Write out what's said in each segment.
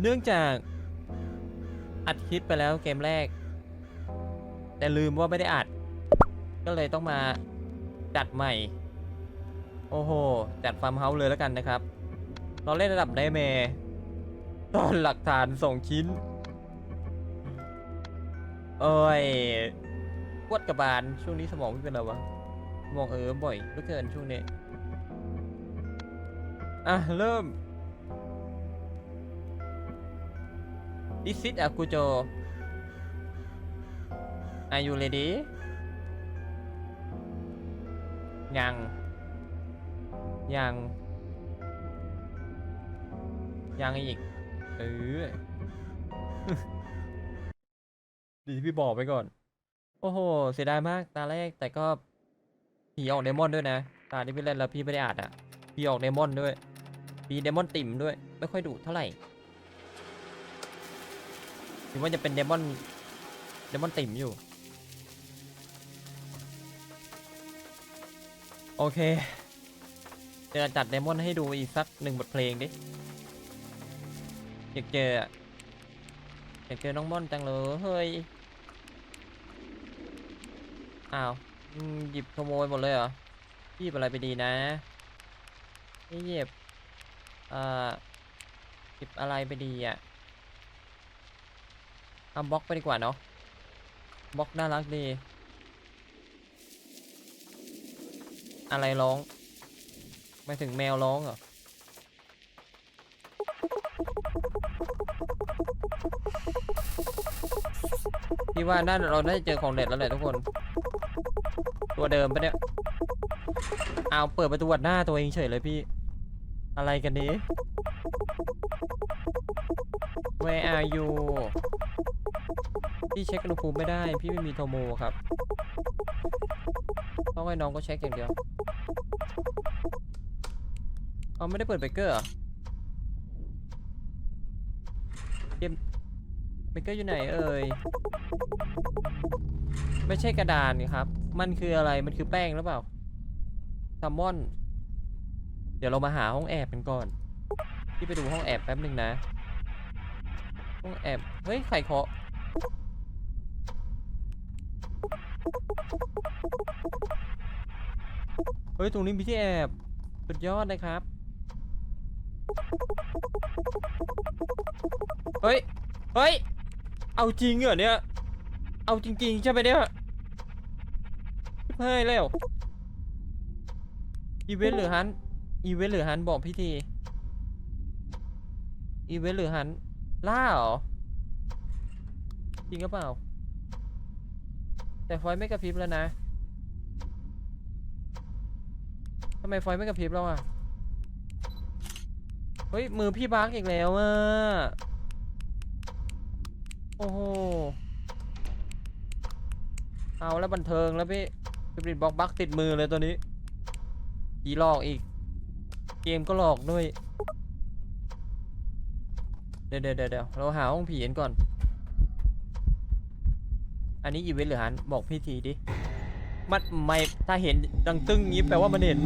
เนื่องจากอัดคลิปไปแล้วเกมแรก แต่ลืมว่าไม่ได้อัด ก็เลยต้องมาจัดใหม่ โอ้โห จัดฟาร์มเฮาส์เลยแล้วกันนะครับ เราเล่นระดับไดเมย์ตอนหลักฐานส่งชิ้น เอ้ยปวดกระบาลช่วงนี้สมองไม่เป็นไรวะมองเออบ่อยเหลือเกินช่วงนี้ อะ เริ่ม This is Akujo Are you ready ยัง ยัง ยังอีก เออ ดีที่พี่บอกไปก่อน โอ้โห เสียดายมาก ตาแรก แต่ก็ผีออกเดมอนด้วยนะ ตาที่พี่เล่นแล้วพี่ไม่ได้อ่านอะ พี่ออกเดมอนด้วยมีเดมอนติ่มด้วย ไม่ค่อยดุเท่าไหร่ ถึงว่าจะเป็นเดมอนเดมอนติ่มอยู่ โอเค จะจัดเดมอนให้ดูอีกสักหนึ่งบทเพลงดิ อยากเจออยากเจอน้องม่อนจังเลยเฮ้ย อ้าวหยิบขโมยหมดเลยเหรอหยิบอะไรไปดีนะไม่หยิบ เอ่อหยิบอะไรไปดีอะ เอาบล็อกไปดีกว่าเนาะบล็อกน่ารักดี อะไรร้องไม่ถึงแมวร้องเหรอพี่ว่าน่าเราน่าจะเจอของเด็ดแล้วแหละทุกคน ตัวเดิมปะเนี่ยเอาเปิดประตูวัดหน้าตัวเองเฉยเลยพี่ อะไรกันนี้ Where are you พี่เช็คอุณหภูมิไม่ได้ พี่ไม่มีโทโมครับเพราะว่าน้องก็เช็คอย่างเดียวเอาไม่ได้เปิดเบเกอร์เหรอเกมเบเกอร์อยู่ไหนเอ่ยไม่ใช่กระดานนี่ครับ มันคืออะไร มันคือแป้งหรือเปล่าซัมมอน เดี๋ยวเรามาหาห้องแอบกันก่อน พี่ไปดูห้องแอบแป๊บหนึ่งนะ ห้องแอบ เฮ้ย ใครเคาะ เฮ้ย ตรงนี้มีที่แอบสุดยอดนะครับ เฮ้ย เฮ้ย เอาจริงเหรอเนี่ย เอาจริง ๆ ใช่ไหมเนี่ยเฮ้ยเร็วอีเวนต์หรือฮัน อีเวนต์หรือฮันบอกพี่ที อีเวนต์หรือฮันล่าเหรอ จริงหรือเปล่า แต่ไฟไม่กระพริบแล้วนะทำไมไฟไม่กระพริบแล้วอะ เฮ้ย มือพี่บักอีกแล้วอะ โอ้โห เอาแล้วบันเทิงแล้วพี่สปิริตบ็อกบักติดมือเลยตัวนี้ผีหลอกอีก เกมก็หลอกด้วย เดี๋ยวเดี๋ยวเดี๋ยวเราหาห้องผีกันก่อน อันนี้อีเวนต์หรือฮันบอกพี่ทีดิ มันไม่ถ้าเห็นดังตึ้งงี้แปลว่ามันเห็น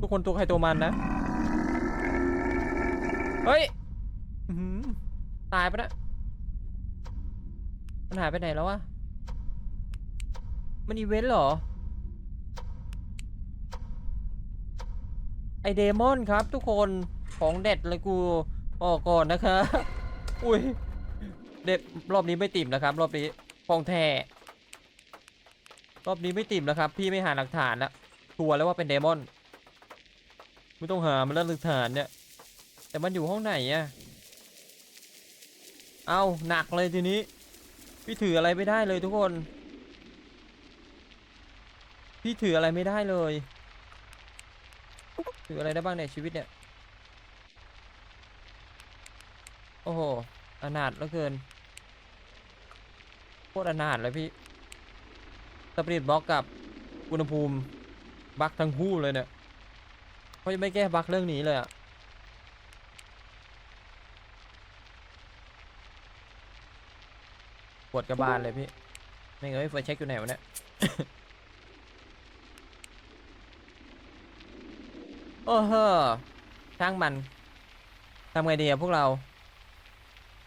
ทุกคนตัวใครตัวมันนะ เฮ้ยตายปะนะมันหายไปไหนแล้ววะ มันอีเวนต์เหรอ ไอเดมอนครับทุกคนของเด็ดเลยกูออกก่อนนะคะอุ้ย เด็ดรอบนี้ไม่ติ่มนะครับ รอบนี้ฟองแท้รอบนี้ไม่ติ่มนะครับ พี่ไม่หาหลักฐานละชัวแล้วว่าเป็นเดมอน ไม่ต้องหามันแล้วหลักฐานเนี่ย แต่มันอยู่ห้องไหนอะเอาหนักเลยทีนี้ พี่ถืออะไรไม่ได้เลยทุกคน พี่ถืออะไรไม่ได้เลย ถืออะไรได้บ้างเนี่ยชีวิตเนี่ย โอ้โห อนาถเหลือเกินโคตรอนาถเลยพี่สปริตบล็อกกับอุณหภูมิบักทั้งคู่เลยเนี่ยเขาจะไม่แก้บักเรื่องนี้เลยอะปวดกระบาลเลยพี่ ไม่งเอ้ยไฟเช็คอยู่ไหนวะเนี่ย โอ้โหช่างมัน ทำไงดีอะพวกเรา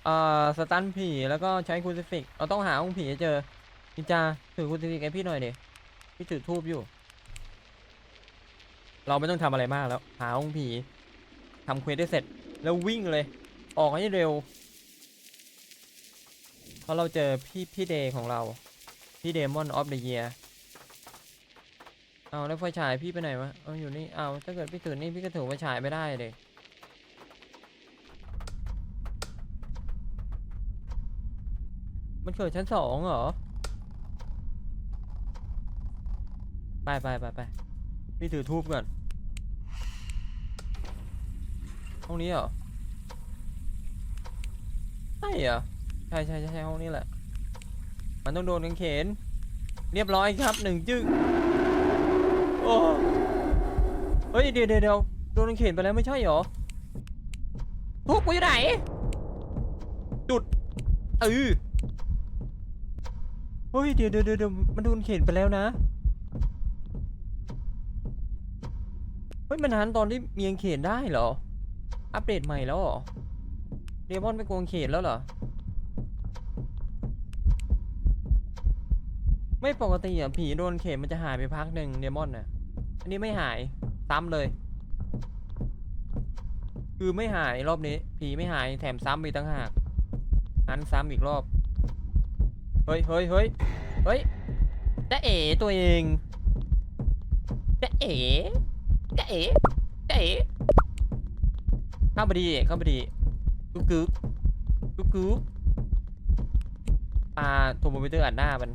เอ่อสตันผีแล้วก็ใช้คูซิฟิกเราต้องหาองค์ผีให้เจอนินจาถือคูซิฟิกให้พี่หน่อยดิพี่ถือทูบอยู่ เราไม่ต้องทำอะไรมากแล้ว หาองค์ผีทำเควสได้เสร็จ แล้ววิ่งเลย ออกให้เร็วเพราะเราเจอพี่พี่เดย์ของเรา พี่เดมอนออฟเดอะเยียเอาแล้วไฟฉายพี่ไปไหนวะเอาอยู่นี่เอาถ้าเกิดพี่ถือนี่พี่ก็ถือไฟฉายไม่ได้เด็ก มันเกิดชั้นสองเหรอ ไปไปไปไปพี่ถือทูบก่อน ห้องนี้เหรอ ใช่เหรอ ใช่ใช่ใช่ใช่ห้องนี้แหละ มันต้องโดนกางเขน เรียบร้อยครับหนึ่งจึ๊กโอ้เฮ้ยเดี๋ยวเดี๋ยวเดี๋ยวโดนกางเขนไปแล้วไม่ใช่เหรอทุกกูอยู่ไหน จุดเออ เฮ้ยเดี๋ยวเดี๋ยวเดี๋ยวเดี๋ยวมันโดนเขนไปแล้วนะ เฮ้ยมันหันตอนที่เมีกางเขนได้เหรอ อัปเดตใหม่แล้วเหรอ เดมอนไปโกงเขนแล้วเหรอ ไม่ปกติอะผีโดนเข็มมันจะหายไปพักหนึ่งเดมอนน่ะ อันนี้ไม่หายซ้ำเลย คือไม่หายรอบนี้ ผีไม่หายแถมซ้ำอีกตั้งหากอันซ้ำอีกรอบ เฮ้ยเฮ้ยเฮ้ยเฮ้ยจะเอ๋ตัวเองจะเอ๋จะเอ๋จะเอ๋เข้าไปดีเข้าไปดีกุ๊กกุ๊กกุ๊กกุ๊กปลาโทรโมมิเตอร์อัดหน้ามัน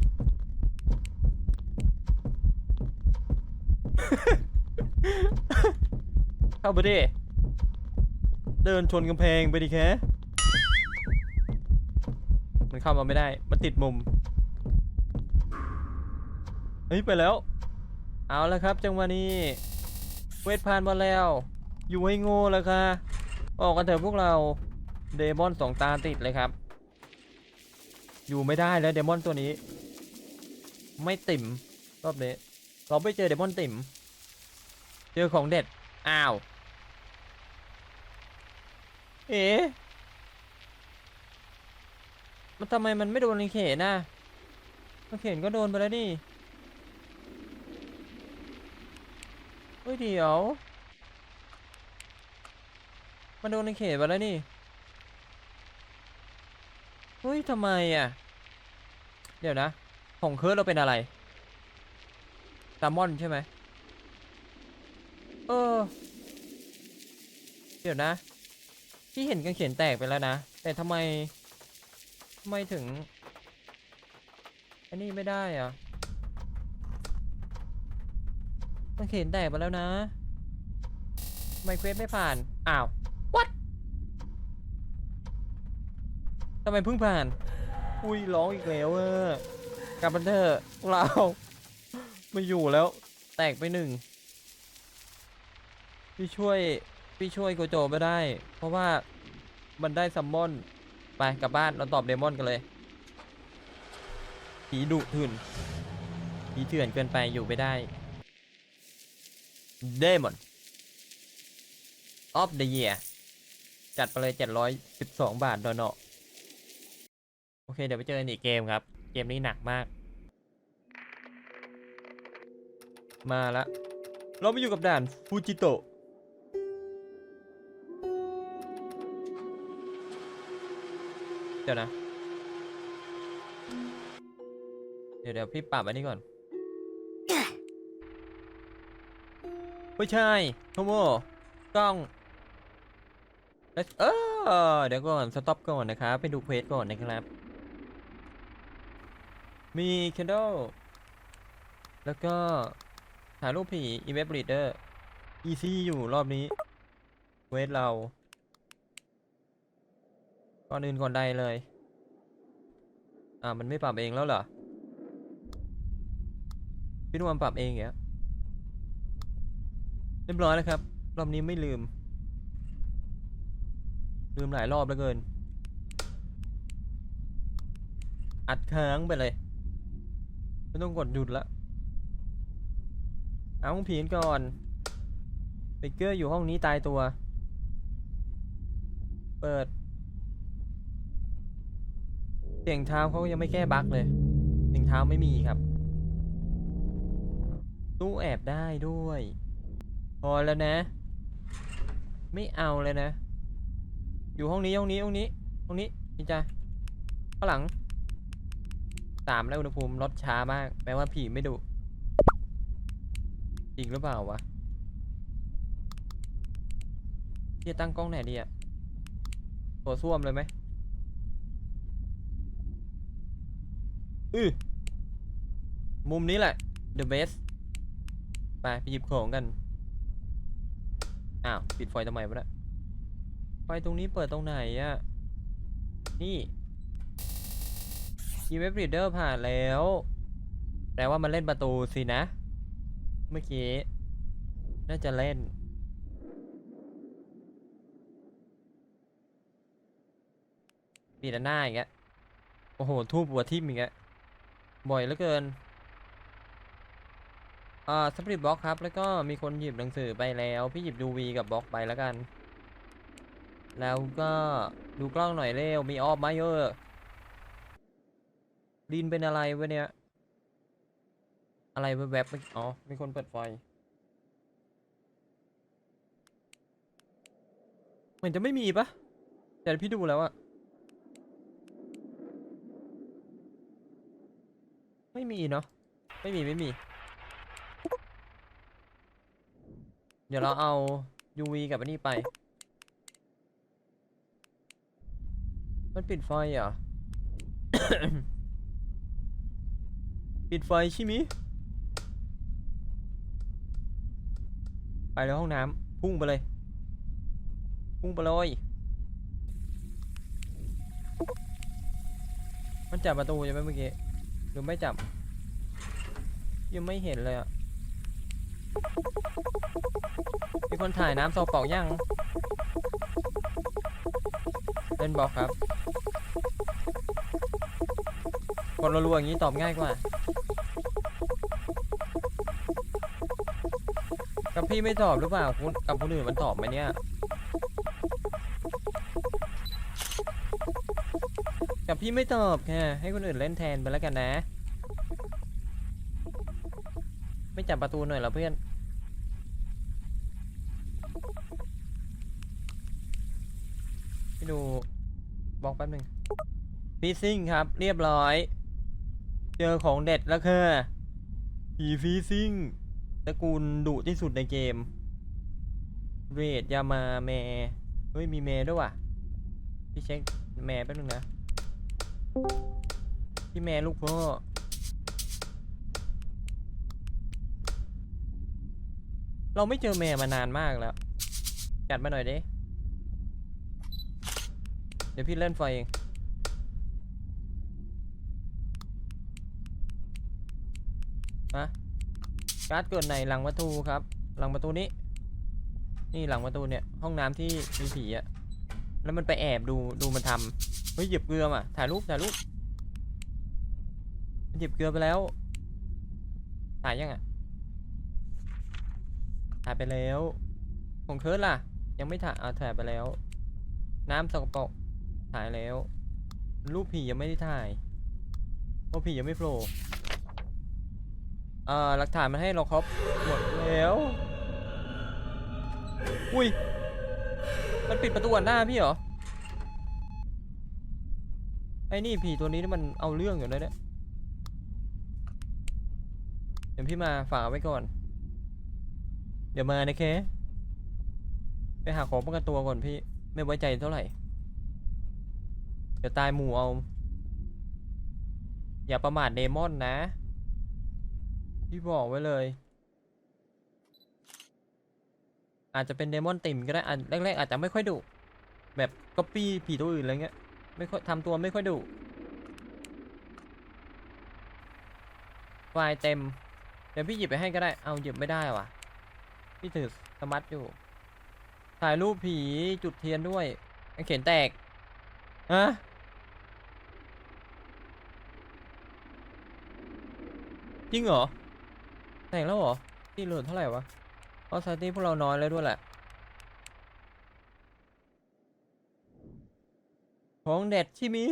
เข้าไปดิ เดินชนกำแพงไปดิแค่ มันเข้ามาไม่ได้ มันติดมุมเฮ้ยไปแล้ว เอาแล้วครับ จังหวะนี้ เวทผ่านมาแล้ว อยู่ให้โง่แล้วค่ะ ออกกันเถอะพวกเรา เดมอนสองตาติดเลยครับ อยู่ไม่ได้แล้วเดมอนตัวนี้ ไม่ติ่มรอบนี้ เราไม่เจอเดมอนติ่ม เจอของเด็ด อ้าว เอ๋ มันทำไมมันไม่โดนในเขนน่ะมันเขนก็โดนไปแล้วนี่เฮ้ยเดี๋ยว มันโดนในเขนไปแล้วนี่เฮ้ยทำไมอะ เดี๋ยวนะของเคิร์ดเราเป็นอะไรแซลมอนใช่ไหมเออ เดี๋ยวนะพี่เห็นกางเขนแตกไปแล้วนะ แต่ทำไม ไมถึงอันนี้ไม่ได้อะกางเขนแตกไปแล้วนะ ไมเควสไม่ผ่าน อ้าว what ทำไมเพิ่งผ่าน อุ้ยร้องอีกแล้วเออกลับมาเถอะพวกเราไม่อยู่แล้ว แตกไปหนึ่ง พี่ช่วย พี่ช่วยโกโจไม่ได้ เพราะว่ามันได้ซัมมอน ไปกลับบ้านเราตอบเดมอนกันเลยผีดุถื่นผีเถื่อนเกินไปอยู่ไม่ได้ เดมอนออฟเดอะเยียจัดไปเลย712บาทดอเนาะโอเคเดี๋ยวไปเจอกันอีกเกมครับ เกมนี้หนักมาก มาละเรามาอยู่กับด่านฟูจิโตะ ดี๋ยวนะ เดี๋ยวเดี๋ยวพี่ปรับอันนี้ก่อน ไม่ใช่โทโมกล้องเออเดี๋ยวก่อน สต็อปก่อนนะครับ ไปดูเควสก่อนนะครับ มีเคนดแล้วก็ถ่ายรูปผี e w e b Reader easy อยู่รอบนี้เวทเรา ก่อนอื่นก่อนใดเลย อ่า มันไม่ปรับเองแล้วเหรอ พี่นุ่มปรับเองเหรอเรียบร้อยแล้วครับ รอบนี้ไม่ลืม ลืมหลายรอบแล้วเกิน อัดค้างไปเลย ไม่ต้องกดหยุดละ เอาผีนก่อนเบเกอร์อยู่ห้องนี้ตายตัว เปิด สียงเท้าเขาก็ยังไม่แก้บั๊กเลยเสียงเท้าไม่มีครับตู้แอบได้ด้วย พอแล้วนะ ไม่เอาเลยนะ อยู่ห้องนี้ห้องนี้ห้องนี้ห้องนี้นี่จ้ะข้างหลังสามแล้วอุณหภูมิลดช้ามาก แปลว่าผีไม่ดุจริงหรือเปล่าวะพี่จะตั้งกล้องไหนดีอะตัวส้วมเลยไหม อือมุมนี้แหละ the best ไปไปหยิบของกัน อ้าว ปิดไฟทำไมวะเนี่ยไฟตรงนี้เปิดตรงไหนอะนี่ EMF Reader ผ่านแล้ว แปลว่ามันเล่นประตูสินะ เมื่อกี้ น่าจะเล่นปีด้านหน้าอีกแล้วโอ้โห ทูบหัวทิ่มอีกแล้ว บ่อยเหลือเกินอ่าสปริตบล็อกครับ แล้วก็มีคนหยิบหนังสือไปแล้ว พี่หยิบดูวีกับบล็อกไปแล้วกัน แล้วก็ดูกล้องหน่อยเร็ว มีออฟไมเยอะดินเป็นอะไรวะเนี่ย อะไรแวบๆเมื่อกี้อ๋อ มีคนเปิดไฟเหมือนจะไม่มีปะแต่พี่ดูแล้วอะ ไม่มีเนาะไม่มีไม่มี เดี๋ยวเราเอา UV กับอันนี้ไป มันปิดไฟเหรอ ปิดไฟใช่ไหมยไปแล้วห้องน้ำพุ่งไปเลย พุ่งไปเลยมันจับประตูใช่ไหมเมื่อกี้ห รือไม่จับ ยังไม่เห็นเลยอะ มีคนถ่ายน้ำโซเป่ายังเล่นบอกครับคนรัวๆอย่างนี้ตอบง่ายกว่ากับพี่ไม่ตอบหรือเปล่าคุณกับคนอื่นมันตอบไหมเนี่ย กับพี่ไม่ตอบแค่ให้คนอื่นเล่นแทนไปแล้วกันนะ ไม่จับประตูหน่อยเหรอเพื่อน ไปดูบอกแป๊บหนึ่งฟีซิ่งครับ เรียบร้อย เจอของเด็ดแล้วค่ะผีฟีซิ่งตระกูลดุที่สุดในเกม เรดยามาแมเฮ้ย มีแมด้วยว่ะ พี่เช็คแมแป๊บนึงนะ พี่แม่ลูกพ่อ เราไม่เจอแม่มานานมากแล้ว จัดมาหน่อยดิ เดี๋ยวพี่เล่นไฟเองมาการ์ดเกิดในหลังประตูครับ หลังประตูนี้ นี่หลังประตูเนี่ย ห้องน้ำที่มีผีอะแล้วมันไปแอบดูดูมันทำ ฮ้ยหยิบเกลือมาถ่ายรูปถ่ายรูปมันหยิบเกลือไปแล้ว ถ่ายยังอะถ่ายไปแล้วของเคิร์ดล่ะ ยังไม่ถ่ายอ่าถ่ายไปแล้ว น้ำสกปรกถ่ายแล้ว รูปผียังไม่ได้ถ่ายเพราะผียังไม่โผล่อ่าหลักฐานมันให้เราครบหมดแล้ว อุ้ย มันปิดประตูหน้าพี่เหรอ ไอ้นี่ผีตัวนี้นี่มันเอาเรื่องอยู่นะเนี่ยเดี๋ยวพี่มาฝากไว้ก่อน เดี๋ยวมานะเค ไปหาของป้องกันตัวก่อนพี่ ไม่ไว้ใจเท่าไหร่ เดี๋ยวตายหมู่เอา อย่าประมาทเดมอนนะ พี่บอกไว้เลย อาจจะเป็นเดมอนติ่มก็ได้อันแรกๆอาจจะไม่ค่อยดุแบบก๊อปปี้ผีตัวอื่นอะไรเงี้ย ไม่ค่อยทำตัวไม่ค่อยดุไฟล์เต็ม เดี๋ยวพี่หยิบไปให้ก็ได้ เอาหยิบไม่ได้ว่ะ พี่ถือสมัตอยู่ ถ่ายรูปผีจุดเทียนด้วยกางเขนแตก ฮะ จริงเหรอ แตกแล้วเหรอ ที่เหลือเท่าไหร่วะเพราะซาตี้พวกเราน้อยแล้วด้วยแหละ ของเด็ดที่มี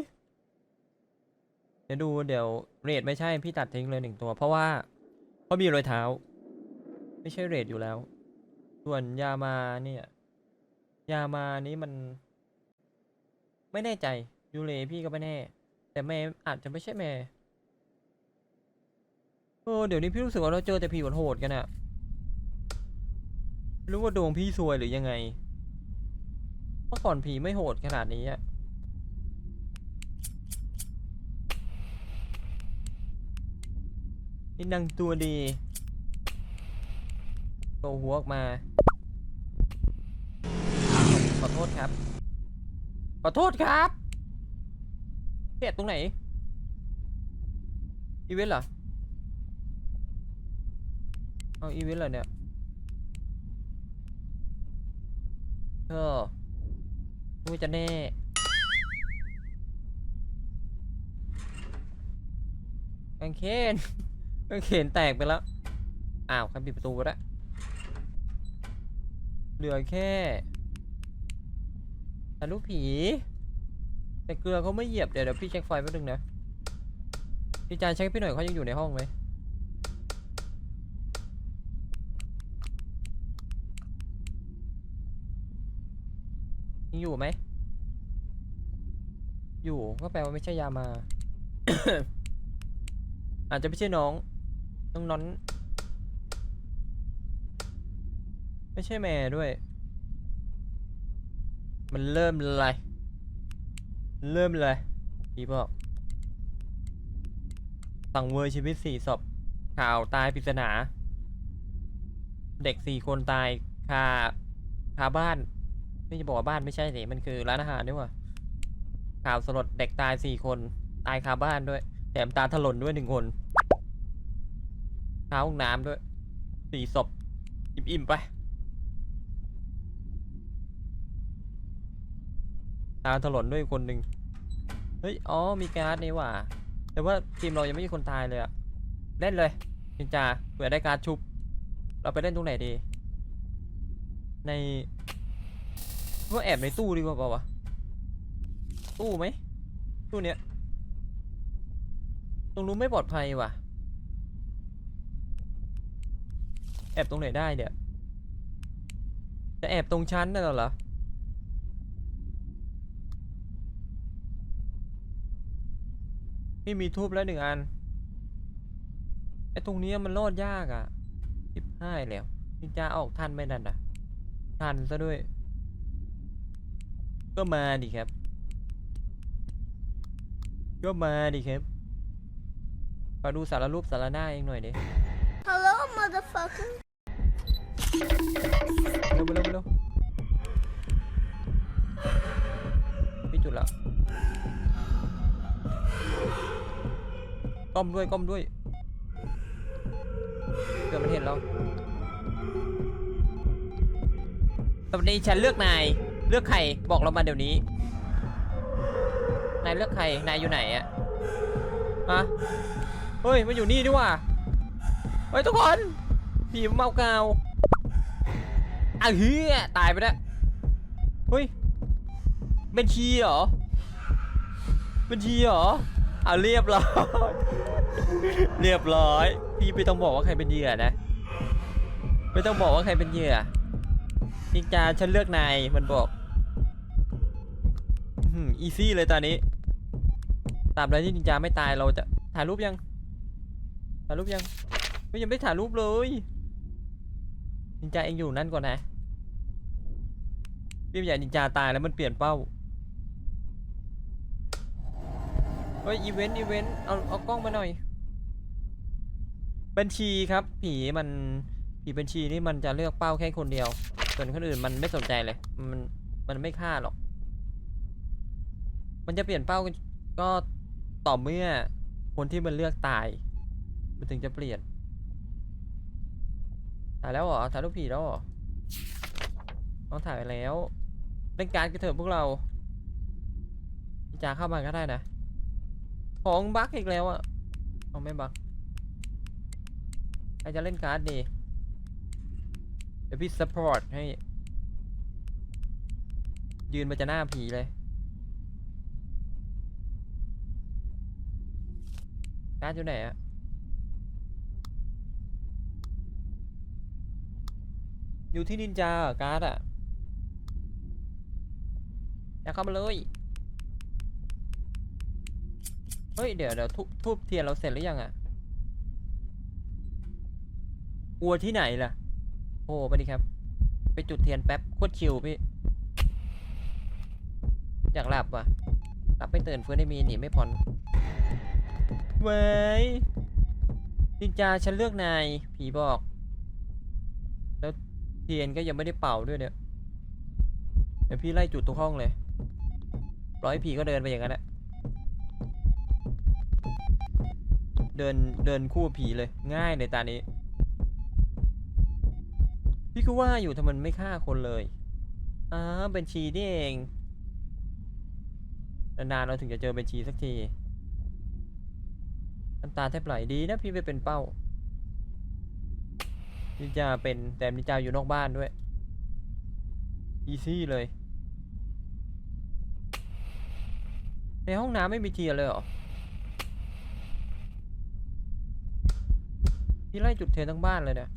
เดี๋ยวดูเดี๋ยวเรดไม่ใช่พี่ตัดทิ้งเลยหนึ่งตัว เพราะว่าเพรามีรอยเท้า ไม่ใช่เรดอยู่แล้ว ส่วนยามาเนี่ย ยามานี้มัน ไม่แน่ใจยูเลพี่ก็ไม่แน่ แต่แม่อาจจะไม่ใช่แม่เออเดี๋ยวนี้พี่รู้สึกว่าเราเจอแต่ผีโหดกันอะรู้ว่าดวงพี่ซวยหรือยังไงเมื่อก่อนผีไม่โหดขนาดนี้อะ นี่นางตัวดีโตหัวออกมา ขอโทษครับ ขอโทษครับเพียตรงไหน อีเวนต์เหรอ เอาอีเวนต์เหรอเนี่ยเธอดูจะแน่กางเขน กางเขนแตกไปแล้ว อ้าวใครปิดประตูไปแล้วเหลือแค่แต่ลูกผี แต่เกลือเขาไม่เหยียบ เดี๋ยวเดี๋ยวพี่เช็คไฟแป๊บนึงนะ พี่จานเช็คพี่หน่อยเขายังอยู่ในห้องไหมยังอยู่ไหม อยู่ก็แปลว่าไม่ใช่ยามา อาจจะไม่ใช่น้อง น้องนอน ไม่ใช่แม่ด้วย มันเริ่มเลย เริ่มเลยพี่บอกสังเวอร์ชีวิตสี่ศพข่าวตายปริศนา เด็กสี่คนตายคาคาบ้าน ไม่จะบอกว่าบ้านไม่ใช่สิมันคือร้านอาหารนี่หว่าข่าวสลดเด็กตายสี่คน ตายคาบ้านด้วย แถมตาถลนด้วยหนึ่งคน ข้าห้องน้ำด้วยสี่ศพอิ่มๆไปตาถลนด้วยคนหนึ่งเฮ้ย อ๋อ มีการ์ดนี่ว่าแต่ว่าทีมเรายังไม่มีคนตายเลยอะเล่นเลยจินจาเผื่อได้การ์ดชุบ เราไปเล่นตรงไหนดี ในว่าแอบในตู้ดีกว่าเปล่าวะ ตู้ไหม ตู้เนี้ย ตรงนู้นไม่ปลอดภัยว่ะ แอบตรงไหนได้เนี่ย จะแอบตรงชั้นน่ะเหรอพี่มีทูบแล้วหนึ่งอันไอ้ตรงนี้มันรอดยากอะสิบห้าแล้วนินจาออกทันไหมนั่นอะ ทันซะด้วย ก็มาดิครับ ก็มาดิครับขอดูสารรูปสารหน้าเองหน่อยดิ Hello, motherfucker. เร็วเร็วเร็วพี่จุดแล้วก้มด้วยก้มด้วยเกิดมันเห็นเราตอนนี้ฉันเลือกนายเลือกใครบอกเรามาเดี๋ยวนี้ นายเลือกใครนายอยู่ไหนอะฮะเฮ้ยมันอยู่นี่ด้วยว่ะเฮ้ยทุกคนผีเมากาว อะเฮียตายไปแล้วเฮ้ยบัญชีเหรอบัญชีเหรออะเรียบร้อย เรียบร้อย พี่ไม่ต้องบอกว่าใครเป็นเหยื่อนะ ไม่ต้องบอกว่าใครเป็นเหยื่อนินจาฉันเลือกนายมันบอกอีซี่เลยตอนนี้ตามใดที่นินจาไม่ตายเราจะถ่ายรูปยัง ถ่ายรูปยัง ไม่ยังไม่ถ่ายรูปเลยนินจาเองอยู่นั่นก่อนนะ พี่ใหญ่นินจาตายแล้วมันเปลี่ยนเป้าเฮ้ยอีเวนต์อีเวนต์เอาเอากล้องมาหน่อย บัญชีครับ ผีมันผีบัญชีนี่มันจะเลือกเป้าแค่คนเดียว ส่วนคนอื่นมันไม่สนใจเลย มันมันไม่ฆ่าหรอก มันจะเปลี่ยนเป้าก็ต่อเมื่อคนที่มันเลือกตาย มันถึงจะเปลี่ยนถ่ายแล้วเหรอถ่ายรูปผีแล้วเหรอต้องถ่ายไปแล้ว เล่นการกันเถอะพวกเราจ่าเข้ามาก็ได้นะ ของบักอีกแล้วอะเอาไม่บักใครจะเล่นการ์ดดี เดี๋ยวพี่ซัพพอร์ตให้ ยืนมาจะหน้าผีเลย การ์ดอยู่ไหนอะอยู่ที่นินจาการ์ดอะ อยาเข้ามาเลย เฮ้ย เดี๋ยวเดี๋ยวทุบทุบเทียนเราเสร็จหรือยังอะอัวที่ไหนล่ะ โอ้ไปดิครับ ไปจุดเทียนแป๊บโคตรชิลพี่ อยากหลับว่ะ หลับไม่ตื่นฟื้นได้มีหนีไม่พ้นเว้ยนินจาฉันเลือกนายผีบอก แล้วเทียนก็ยังไม่ได้เป่าด้วยเนี่ย เดี๋ยวพี่ไล่จุดทุกห้องเลย ร้อยผีก็เดินไปอย่างนั้นแหละเดินเดินคู่ผีเลยง่ายเลยตานี้ พี่ก็ว่าอยู่ทำไมมันไม่ฆ่าคนเลยอ้าเป็นชีนี่เองนานๆเราถึงจะเจอเป็นชีสักทีน้ำตาแทบไหลดีนะพี่ไปเป็นเป้านิจาเป็นแต่นิจาอยู่นอกบ้านด้วย อีซี่เลย ในห้องน้ำไม่มีเทียนเลยเหรอพี่ไล่จุดเทียนทั้งบ้านเลยเนี่ย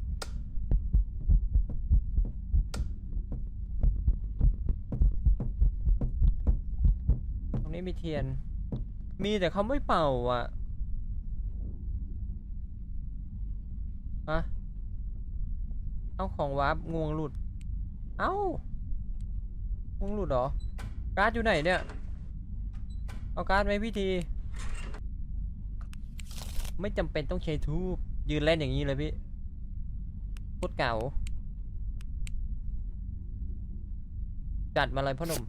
ตรงนี้มีเทียน มีแต่เขาไม่เป่าอะฮะเอาของวาร์ปงวงหลุด เอ้างวงหลุดเหรอ การ์ดอยู่ไหนเนี่ย เอาการ์ดไหมพี่ทีไม่จำเป็นต้องใช้ทูบยืนเล่นอย่างนี้เลยพี่โคตรเก่า จัดมาเลยพ่อหนุ่ม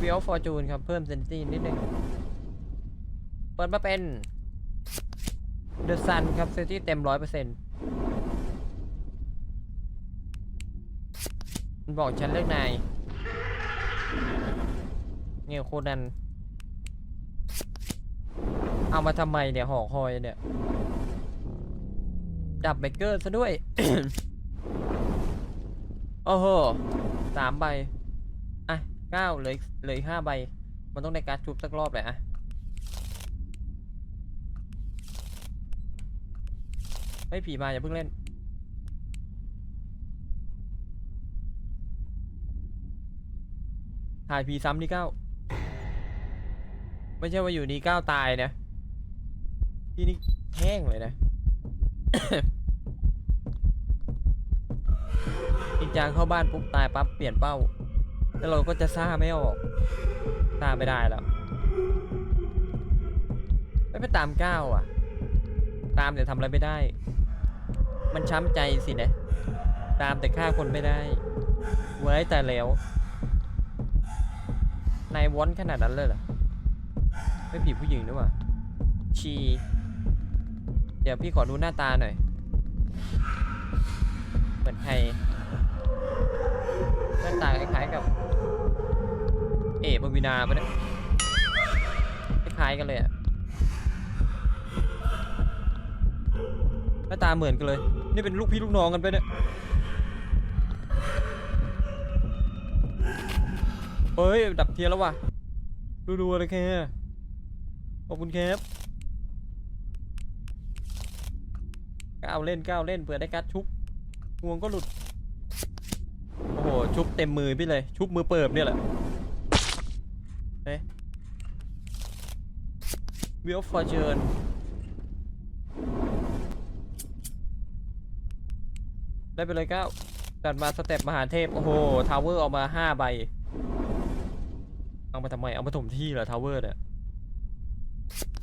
w ี e ลฟอร์จูนครับ เพิ่มเซนซี่นิดนึงเปิดมาเป็น The Sun ครับเซนซี่เต็มร้อยเปอร์เซ็นต์มันบอกฉันเลือกนายเงี้ยโคนัน เอามาทำไมเนี่ยหอคอยเนี่ยดับเบเกอร์ซะด้วย โอ้โหสามใบ อะเก้าเลยเลยห้าใบ มันต้องได้การชุบสักรอบเลยอะไม่ผีมาอย่าเพิ่งเล่น ถ่ายผีซ้ำที่เก้า ไม่ใช่ว่าอยู่นี่เก้าตายนะ ที่นี่แห้งเลยนะ จริงจังเข้าบ้านปุ๊บตายปั๊บเปลี่ยนเป้า แล้วเราก็จะซ่าไม่ออกซ่าไม่ได้แล้ว ไม่ไปตามก้าวอะ ตามแต่ทำอะไรไม่ได้ มันช้ำใจสินะ ตามแต่ฆ่าคนไม่ได้ไว้แต่แล้วนายวอนขนาดนั้นเลยเหรอไม่ผีผู้หญิงด้วยว่ะชี เดี๋ยวพี่ขอดูหน้าตาหน่อย เหมือนใครหน้าตาคล้ายๆกับ เอ๋ปวีนาปะเนี่ยคล้ายกันเลยอะหน้าตาเหมือนกันเลย นี่เป็นลูกพี่ลูกน้องกันไปเนี่ยเฮ้ย ดับเทียนแล้วว่ะดูๆเลยแค่ขอบคุณครับก้าวเล่นก้าวเล่นเผื่อได้การดชุบงวงก็หลุด โอ้โห ชุบเต็มมือพี่เลย ชุบมือเปิบเนี่ยแหละเฮ้ยวิลฟอร์เจนได้ไปเลยก้าวจัดมาสเต็ปมหาเทพ โอ้โห ทาวเวอร์ออกมาห้าใบ เอามาทำไม เอามาถมที่เหรอ ทาวเวอร์เนี่ย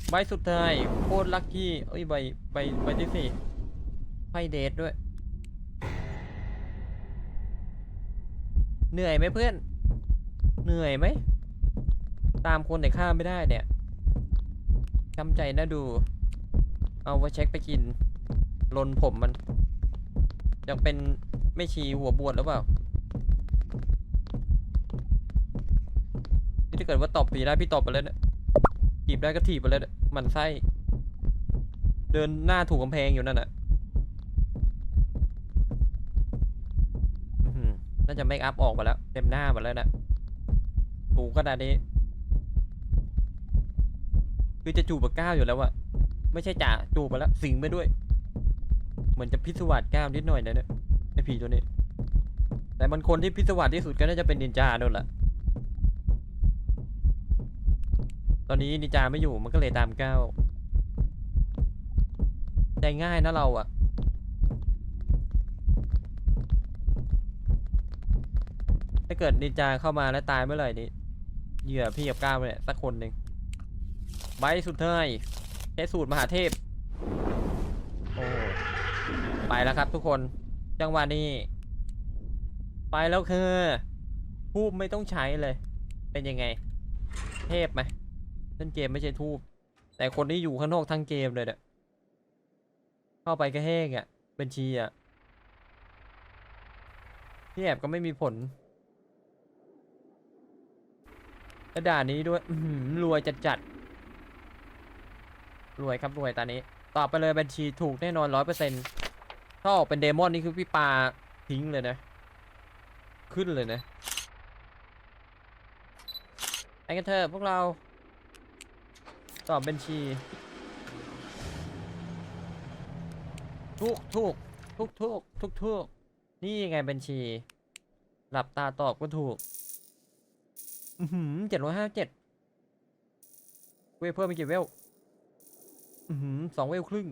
ใบสุดท้าย โคตรลัคกี้เอ้ย ใบ ใบ ใบที่สี่ ไพ่เดทด้วย เหนื่อยไหมเพื่อน เหนื่อยไหม ตามคนแต่ฆ่าไม่ได้เนี่ยช้ำใจนะดู เอาไว้เช็คไปกิน ลนผมมัน ยังเป็นไม่ชีหัวบวชหรือเปล่านี่ถ้าเกิดว่าตอบผีได้พี่ตอบไปแล้วเนี่ยถีบได้ก็ถีบไปแล้วมันไส้ เดินหน้าถูกกำแพงอยู่นั่นน่ะอื้อหือ น่าจะเมคอัพออกมาแล้ว เต็มหน้าหมดแล้วนะถูกขนาดนี้ คือจะจูบกับก้าวอยู่แล้วอะไม่ใช่จ่าจูบไปแล้ว สิงไปด้วย เหมือนจะพิศวาสก้าวนิดหน่อยนะเนี่ยไอผีตัวนี้ แต่มันคนที่พิศวาสที่สุดก็น่าจะเป็นนินจาโน่นแหละตอนนี้นินจาไม่อยู่มันก็เลยตามก้าวใจง่ายนะเราอะ ถ้าเกิดนินจาเข้ามาแล้วตายเมื่อไหร่นี่เหยื่อพี่กับก้าวเนี่ยสักคนหนึ่งใบสุดท้ายใช้สูตรมหาเทพโอ้ไปแล้วครับทุกคนจังหวะนี้ ไปแล้วคือทูบไม่ต้องใช้เลย เป็นยังไง เทพไหมเล่นเกมไม่ใช่ทูบแต่คนที่อยู่ข้างนอกทั้งเกมเลยเนี่ยเข้าไปก็แห้งอะ่ะบัญชีอะ่ะพี่แอบก็ไม่มีผล และด่านนี้ด้วยรวยจัดจัดๆรวยครับรวยตอนนี้ตอบไปเลยบัญชีถูกแน่นอนร้อยเปอร์เซ็นต์ถ้าออกเป็นเดมอนนี่คือพี่ปาทิ้งเลยนะ ขึ้นเลยนะไปกันเถอะพวกเรา ตอบบัญชี ทุกทุกทุกทุกทุกทุกนี่ไงบัญชี หลับตาตอบก็ถูก เจ็ดร้อยห้าเจ็ดเวเพิ่มไปกี่เวลอือหือสองเวลครึ่ง